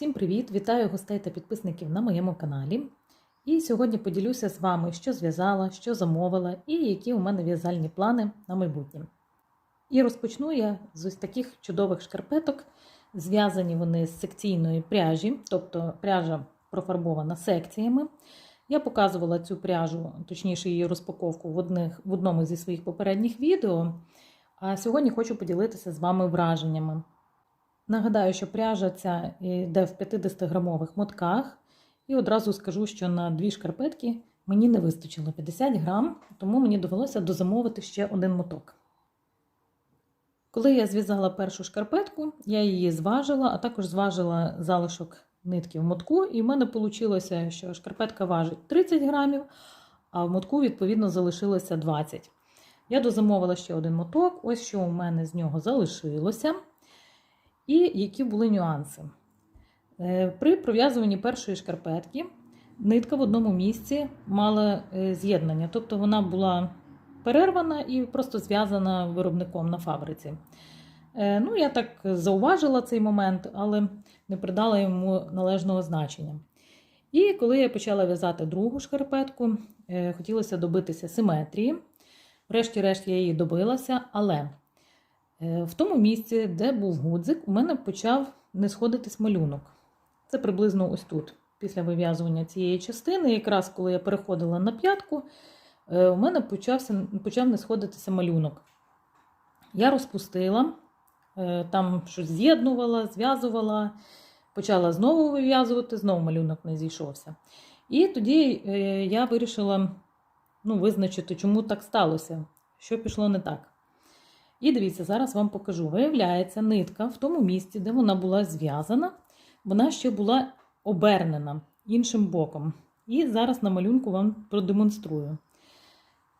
Всім привіт! Вітаю гостей та підписників на моєму каналі. І сьогодні поділюся з вами, що зв'язала, що замовила і які у мене в'язальні плани на майбутнє. І розпочну я з ось таких чудових шкарпеток. Зв'язані вони з секційної пряжі, тобто пряжа профарбована секціями. Я показувала цю пряжу, точніше її розпаковку в, одних, в одному зі своїх попередніх відео. А сьогодні хочу поділитися з вами враженнями. Нагадаю, що пряжа ця йде в 50-грамових мотках. І одразу скажу, що на дві шкарпетки мені не вистачило 50 грам, тому мені довелося дозамовити ще один моток. Коли я зв'язала першу шкарпетку, я її зважила, а також зважила залишок нитки в мотку, і в мене вийшло, що шкарпетка важить 30 грамів, а в мотку, відповідно, залишилося 20. Я дозамовила ще один моток, ось що у мене з нього залишилося. І які були нюанси. При пров'язуванні першої шкарпетки нитка в одному місці мала з'єднання, тобто вона була перервана і просто зв'язана виробником на фабриці. Ну, Я так зауважила цей момент, але не придала йому належного значення. І коли я почала в'язати другу шкарпетку, хотілося добитися симетрії. Врешті-решт я її добилася, але в тому місці, де був гудзик, у мене почав не сходитись малюнок. Це приблизно ось тут. Після вив'язування цієї частини, якраз коли я переходила на п'ятку, у мене почався, почав не сходитися малюнок. Я розпустила, там щось з'єднувала, зв'язувала, почала знову вив'язувати, знову малюнок не зійшовся. І тоді я вирішила ну, визначити, чому так сталося, що пішло не так. І дивіться, зараз вам покажу. Виявляється, нитка в тому місці, де вона була зв'язана, вона ще була обернена іншим боком. І зараз на малюнку вам продемонструю.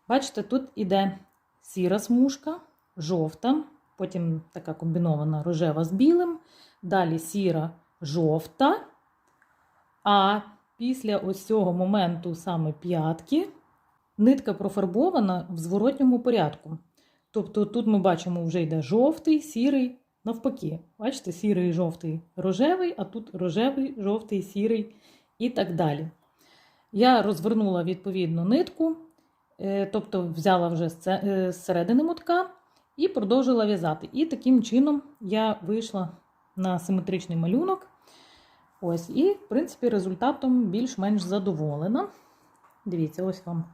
Бачите, тут іде сіра смужка, жовта, потім така комбінована рожева з білим, далі сіра жовта. А після ось цього моменту саме п'ятки нитка профарбована в зворотньому порядку. Тобто тут ми бачимо, вже йде жовтий, сірий, навпаки. Бачите, сірий, жовтий, рожевий, а тут рожевий, жовтий, сірий і так далі. Я розвернула відповідну нитку, тобто взяла вже з середини мотка і продовжила в'язати. І таким чином я вийшла на симетричний малюнок. Ось, І, в принципі, результатом більш-менш задоволена. Дивіться, ось вам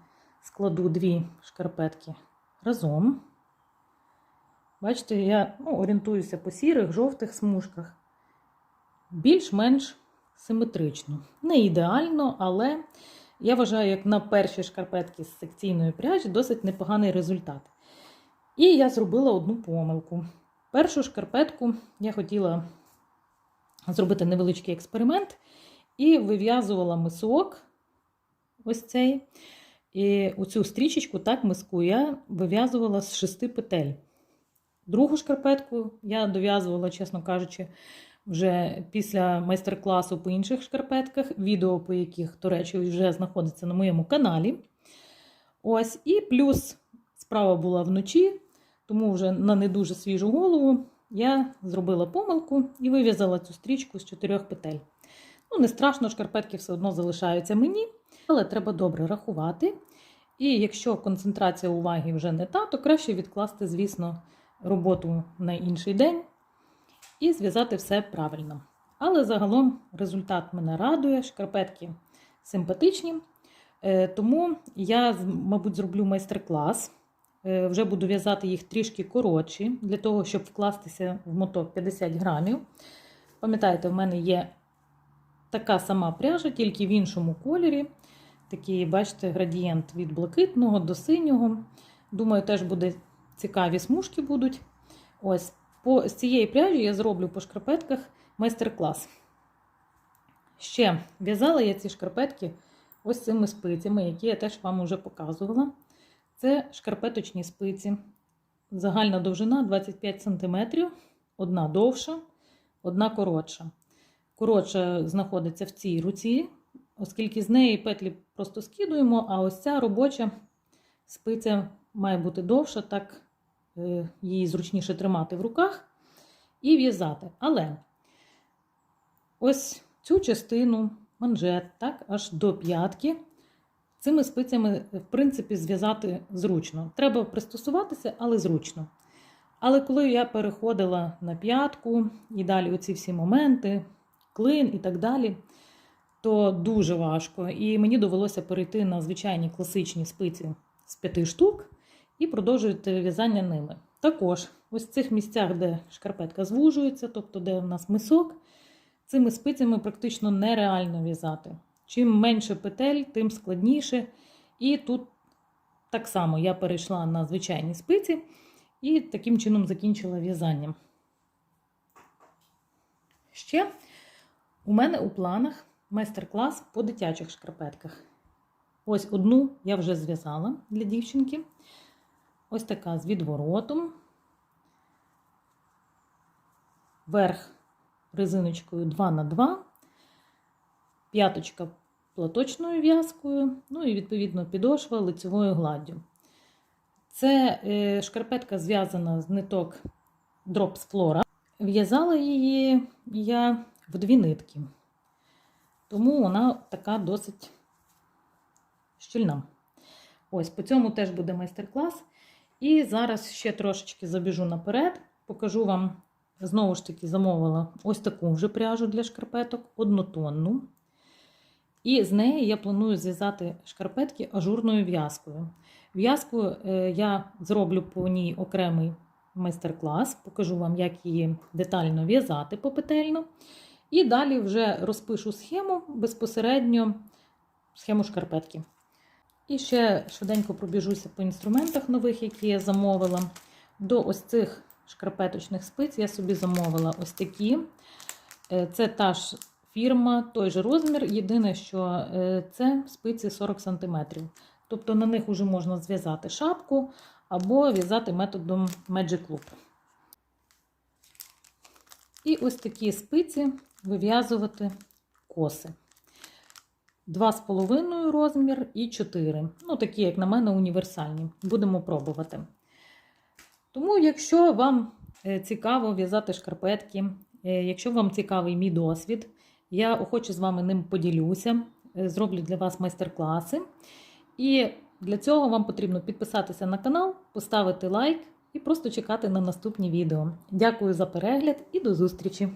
складу дві шкарпетки разом. Бачите, я ну, орієнтуюся по сірих, жовтих смужках. Більш-менш симетрично. Не ідеально, але я вважаю, як на перші шкарпетки з секційної пряжі досить непоганий результат. І я зробила одну помилку. Першу шкарпетку я хотіла зробити невеличкий експеримент і вив'язувала мисок ось цей. І оцю стрічечку, так, миску, я вив'язувала з шести петель. Другу шкарпетку я дов'язувала, чесно кажучи, вже після майстер-класу по інших шкарпетках, відео по яких, до речі, вже знаходиться на моєму каналі. Ось, І плюс справа була вночі, тому вже на не дуже свіжу голову я зробила помилку і вив'язала цю стрічку з чотирьох петель. Ну, не страшно, шкарпетки все одно залишаються мені, але треба добре рахувати. І якщо концентрація уваги вже не та, то краще відкласти, звісно, роботу на інший день і зв'язати все правильно. Але загалом результат мене радує, шкарпетки симпатичні. Тому я, мабуть, зроблю майстер-клас. Вже буду в'язати їх трішки коротші, для того, щоб вкластися в моток 50 грамів. Пам'ятаєте, в мене є така сама пряжа, тільки в іншому кольорі. Такий, бачите, градієнт від блакитного до синього. Думаю, теж буде цікаві смужки будуть. Ось, по, з цієї пряжі я зроблю по шкарпетках майстер-клас. Ще в'язала я ці шкарпетки ось цими спицями, які я теж вам вже показувала. Це шкарпеточні спиці. Загальна довжина 25 см, одна довша, одна коротша. Коротша знаходиться в цій руці, оскільки з неї петлі просто скидуємо, а ось ця робоча спиця має бути довша, так її зручніше тримати в руках і в'язати. Але ось цю частину манжет, так, аж до п'ятки. Цими спицями, в принципі, зв'язати зручно. Треба пристосуватися, але зручно. Але коли я переходила на п'ятку і далі оці всі моменти, клин і так далі, то дуже важко. І мені довелося перейти на звичайні класичні спиці з п'яти штук і продовжувати в'язання ними. Також, ось в цих місцях, де шкарпетка звужується, тобто де в нас мисок, цими спицями практично нереально в'язати. Чим менше петель, тим складніше. І тут так само я перейшла на звичайні спиці і таким чином закінчила в'язання. Ще у мене у планах майстер-клас по дитячих шкарпетках. Ось одну я вже зв'язала для дівчинки. Ось така з відворотом. Верх резиночкою 2х2, п'яточка платочною в'язкою, ну і, відповідно, підошва лицевою гладдю. Це е, шкарпетка зв'язана з ниток Drops Flora. В'язала її я в дві нитки, тому вона така досить щільна. Ось, по цьому теж буде майстер-клас. І зараз ще трошечки забіжу наперед, покажу вам, знову ж таки, замовила ось таку вже пряжу для шкарпеток, однотонну. І з неї я планую зв'язати шкарпетки ажурною в'язкою. В'язку е, я зроблю по ній окремий майстер-клас, покажу вам, як її детально в'язати попетельно. І далі вже розпишу схему безпосередньо схему шкарпетки. І ще швиденько пробіжуся по інструментах нових, які я замовила. До ось цих шкарпеточних спиць я собі замовила ось такі. Е, Це та ж фірма, той же розмір. Єдине, що е, це спиці 40 см. Тобто на них вже можна зв'язати шапку або в'язати методом Magic Loop. І ось такі спиці вив'язувати коси. 2,5 розмір і 4. Ну, такі, як на мене, універсальні. Будемо пробувати. Тому, якщо вам е, цікаво в'язати шкарпетки, е, якщо вам цікавий мій досвід, я охоче з вами ним поділюся, е, зроблю для вас майстер-класи. І для цього вам потрібно підписатися на канал, поставити лайк і просто чекати на наступні відео. Дякую за перегляд і до зустрічі!